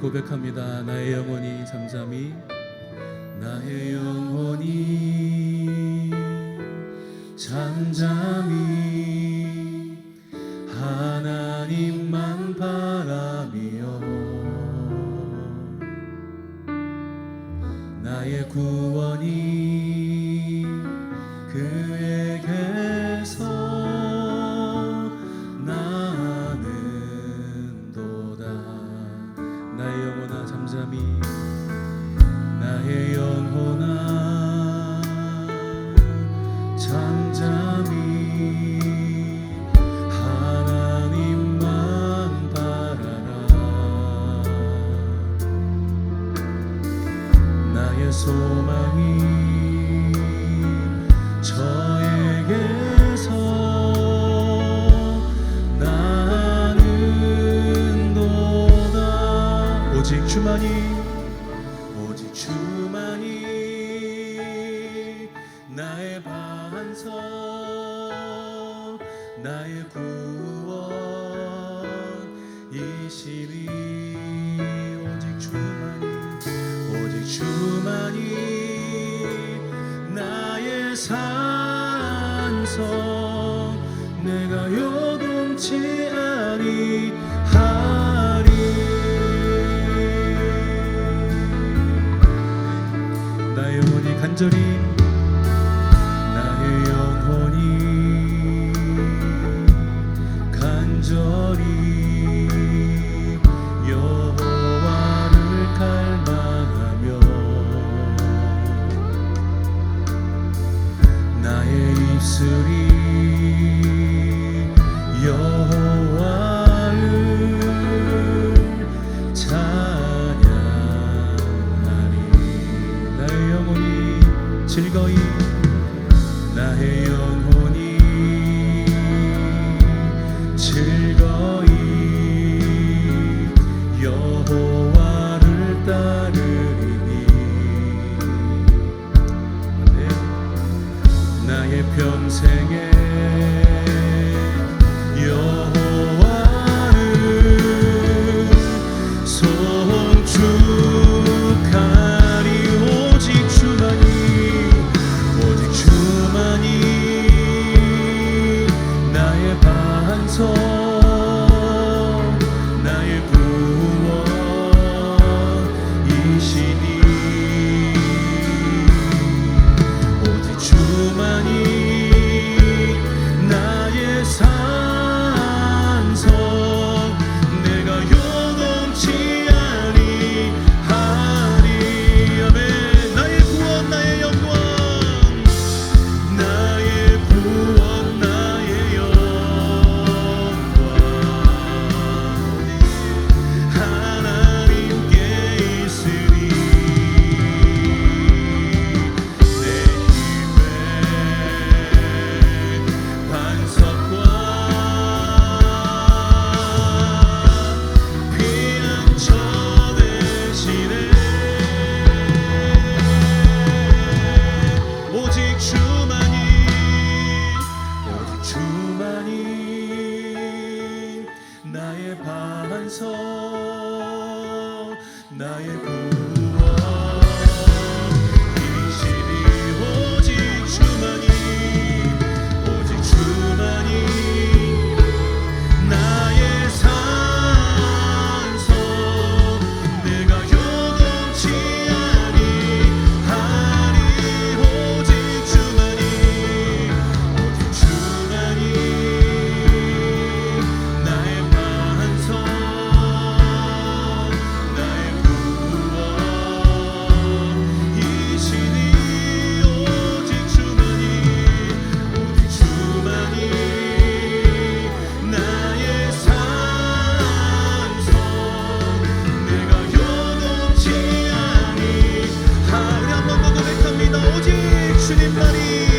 고백합니다. 나의 영혼이 잠잠히 나의 영혼이 잠잠히 하나님만 바라며 나의 구원이 그 영혼아 잠잠히 하나님만 바라라. 나의 소망이 저에게서 주만이 오직 주만이 나의 반석 나의 구원이시니 오직 주만이 오직 주만이 나의 산성. 내가 요동치 영혼이 간절히 여호와를 찬양하리. 나의 영혼이 즐거이 나의 영혼 singing. 나의 구 Jerusalem bloody.